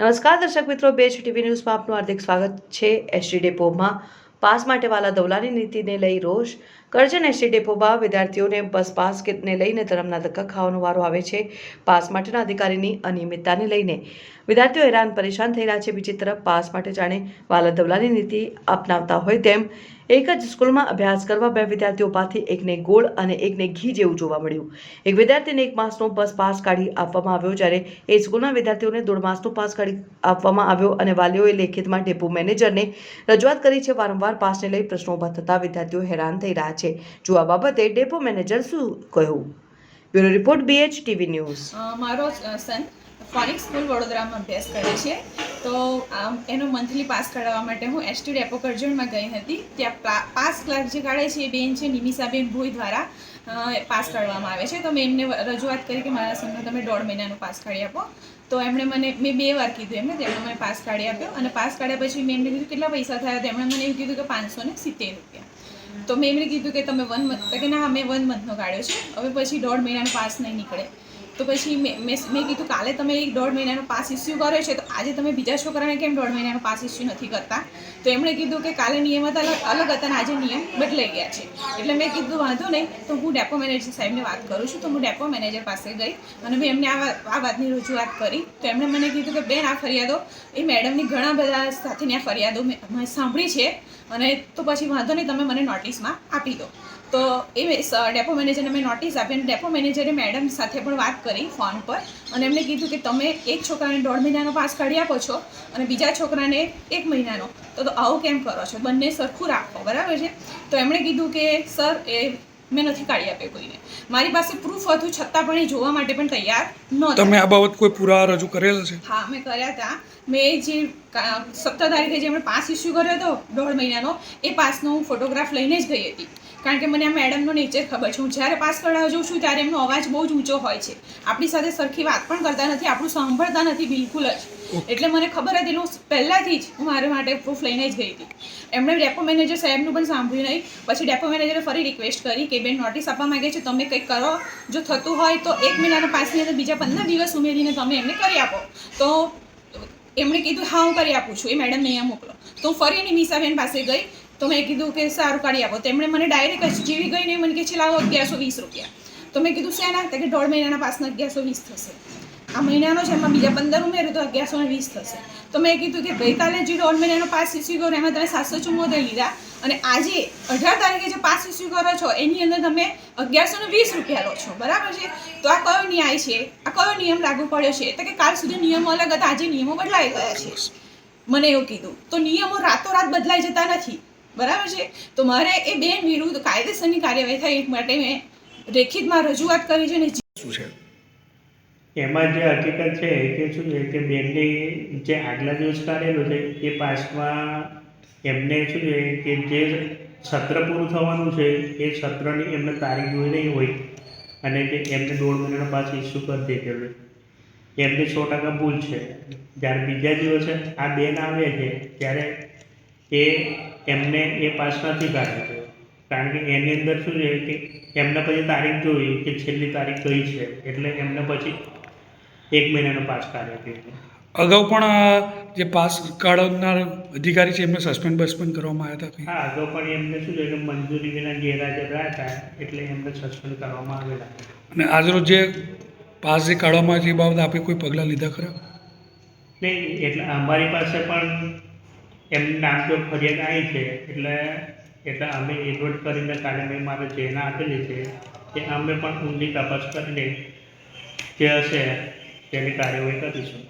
નમસ્કાર દર્શક મિત્રો બેચ ટીવી ન્યૂઝમાં આપનું હાર્દિક સ્વાગત છે. એસટી ડેપોમાં પાસ માટે વાલા દવલાની નીતિને લઈ રોષ. કરજણ એસટી ડેપોમાં વિદ્યાર્થીઓને બસ પાસ કિટને લઈને ધરમના ધક્કા ખાવાનો વારો આવે છે. પાસ માટેના અધિકારીની અનિયમિતતાને લઈને વિદ્યાર્થીઓ હેરાન, પરેશાન થઈ રહ્યા છે. બીજી તરફ પાસ માટે જાણે વાલા દવલાની નીતિ અપનાવતા હોય તેમ એક જ સ્કૂલમાં અભ્યાસ કરવા બે વિદ્યાર્થીઓ પાસેથી એકને ગોળ અને એકને ઘી જેવું જોવા મળ્યું. એક વિદ્યાર્થીને એક માસનો બસ પાસ કાઢી આપવામાં આવ્યો જ્યારે એ સ્કૂલના વિદ્યાર્થીઓને દોઢ માસનો પાસ કાઢી આપવામાં આવ્યો અને વાલીઓએ લેખિતમાં ડેપો મેનેજરને રજૂઆત કરી છે. વારંવાર પાસને લઈ પ્રશ્નો ઊભા થતા વિદ્યાર્થીઓ હેરાન થઈ રહ્યા છે. જો આ બાબતે ડેપો મેનેજર શું કહ્યું? Bureau report BH TV news મારો સન ફોનિક સ્કૂલ વડોદરામાં અભ્યાસ કરે છે. તો એનો મંથલી પાસ કઢાવવા માટે હું એસટી ડેપો કરજણમાં ગઈ હતી. ત્યાં પાસ ક્લાર્ક જે કાઢે છે એ બેન છે, નિમિષાબેન ભોઈ દ્વારા પાસ કાઢવામાં આવે છે. તો મેં એમને રજૂઆત કરી કે મારા સનનો તમે દોઢ મહિનાનો પાસ કાઢી આપો. તો એમણે મને, મેં બે વાર કીધું એમને તેમણે મને પાસ કાઢી આપ્યો. અને પાસ કાઢ્યા પછી મેં એમને કીધું કેટલા પૈસા થયા? તેમણે મને એવું કીધું કે પાંચસો ને સિત્તેર રૂપિયા. તો મેં એમને કીધું કે તમે વન મંથ, કે ના મેં વન મંથનો કાઢ્યો છે. હવે પછી દોઢ મહિનાનો પાસ નહીં નીકળે. તો પછી મેં મેં કીધું કાલે તમે એક દોઢ મહિનાનો પાસ ઇસ્યુ કર્યો છે, તો આજે તમે બીજા છોકરાને કેમ દોઢ મહિનાનો પાસ ઇસ્યુ નથી કરતા? તો એમણે કીધું કે કાલે નિયમ હતા, અલગ હતા અને આજે નિયમ બદલાઈ ગયા છે. એટલે મેં કીધું, વાંધો નહીં, તો હું ડેપો મેનેજર સાહેબને વાત કરું છું. તો હું ડેપો મેનેજર પાસે ગઈ અને મેં એમને આ વાતની રજૂઆત કરી. તો એમણે મને કીધું કે, બેન, આ ફરિયાદો, એ મેડમની ઘણા બધા સાથેની આ ફરિયાદો મેં સાંભળી છે. અને તો પછી વાંધો નહીં, તમે મને નોટિસમાં આપી દો. તો એ ડેપો મેનેજરને મેં નોટિસ આપી અને ડેપો મેનેજરે મેડમ સાથે પણ વાત કરી ફોન પર અને એમને કીધું કે તમે એક છોકરાને દોઢ મહિનાનો પાસ કાઢી આપો છો અને બીજા છોકરાને એક મહિનાનો. તો તો આવું કેમ કરો છો? બંને સરખું રાખો, બરાબર છે? તો એમણે કીધું કે સર એ મેં નથી કાઢી આપ્યો કોઈને. મારી પાસે પ્રૂફ હતું છતાં પણ એ જોવા માટે પણ તૈયાર નહોતા. તમે આ બાબત કોઈ પુરાવા રજૂ કરેલા છે? હા મેં કર્યા હતા મેં જે સત્તર તારીખે જે મેં પાસ ઇસ્યુ કર્યો હતો દોઢ મહિનાનો એ પાસનો હું ફોટોગ્રાફ લઈને જ ગઈ હતી. કારણ કે મને આ મેડમનો નેચર ખબર છે. હું જ્યારે પાસ કઢાવવા જાઉં છું ત્યારે એમનો અવાજ બહુ જ ઊંચો હોય છે. આપણી સાથે સરખી વાત પણ કરતા નથી આપણું સાંભળતા નથી બિલકુલ જ. એટલે મને ખબર હતી હું પહેલાંથી જ હું મારા માટે પ્રૂફ લઈને જ ગઈ હતી. એમણે ડેપો મેનેજર સાહેબનું પણ સાંભળ્યું નહીં. પછી ડેપો મેનેજરે ફરી રિક્વેસ્ટ કરી કે બેન નોટિસ આપવા માંગે છે તમે કંઈક કરો. જો થતું હોય તો એક મહિનાના પાસની અંદર બીજા પંદર દિવસ ઉમેરીને તમે એમને કરી આપો. તો એમણે કીધું હા હું કરી આપું છું. એ મેડમને અહીંયા મોકલો. તો હું ફરી નિમિષાબેન પાસે ગઈ. તો મેં કીધું કે સારું કાઢી આપો. તેમણે મને ડાયરેક્ટ જ જેવી ગઈ ને મને કે છે, લાવો અગિયારસો વીસ રૂપિયા. તો મેં કીધું, શેના? તો કે, દોઢ મહિનાના પાસના અગિયારસો વીસ થશે. આ મહિનાનો છે, એમાં બીજા પંદર ઉમેરું તો અગિયારસો વીસ થશે. તો મેં કીધું કે ગઈકાલે જે દોઢ મહિનાનો પાસ ઇસ્યુ કર્યો, એમાં તમે સાતસો ચુમ્મોતેર લીધા. અને આજે અઢાર તારીખે જે પાસ ઇસ્યુ કરો છો, એની અંદર તમે અગિયારસો વીસ રૂપિયા લો છો. બરાબર છે? તો આ કયો ન્યાય છે? આ કયો નિયમ લાગુ પડ્યો છે? તો કે કાલ સુધી નિયમો અલગ હતા, આજે નિયમો બદલાઈ ગયા છે. મને એવું કીધું. તો નિયમો રાતોરાત બદલાઈ જતા નથી. બરાબર છે? તો મારે એ બેન વિરુદ્ધ કાયદેસરની કાર્યવાહી થાય એ માટે મેં લેખિતમાં રજૂઆત કરી છે ને શું છે? એમાં જે હકીકત છે કે શું છે કે બેનની જે આગલા દિવસ કાઢેલો છે એ પાસમાં એમને શું છે કે જે સત્ર પૂરું થવાનું છે એ સત્રની એમને તારીખ જોઈ નહીં હોય અને કે એમને દોઢ મહિનાનો પાસ ઇસ્યુ કરી દીધેલો એમને સો ટકા ભૂલ છે. જ્યારે બીજા દિવસે આ બેન આવે છે ત્યારે એ એમને એ પાસ નથી કાઢ્યો કારણ કે એની અંદર શું છે કે એમને પછી તારીખ જોઈ કે છેલ્લી તારીખ કઈ છે. એટલે એમને પછી એક મહિનાનો પાસ કાઢ્યો હતો અગાઉ પણ જે પાસ કાઢવનાર અધિકારી છે એમને સસ્પેન્ડ બસ્પેન્ડ કરવામાં આવ્યા હતા? હા અગાઉ પણ એમને શું છે કે મંજૂરી વિના ગેરહાજર રહ્યા હતા એટલે એમને સસ્પેન્ડ કરવામાં આવેલા અને આજરોજ જે પાસ જે કાઢવામાં આવે છે એ બાબતે આપણે કોઈ પગલાં લીધા ખરા? નહીં એટલે અમારી પાસે પણ એમનું નામ જો ફરિયાદ આવી છે, એટલે એટલે અમે એડવર્ટ કરીને કાલે મેં મારે જેના આપેલી છે, કે અમે પણ ઊંડી તપાસ કરીને જે હશે તેની કાર્યવાહી કરીશું.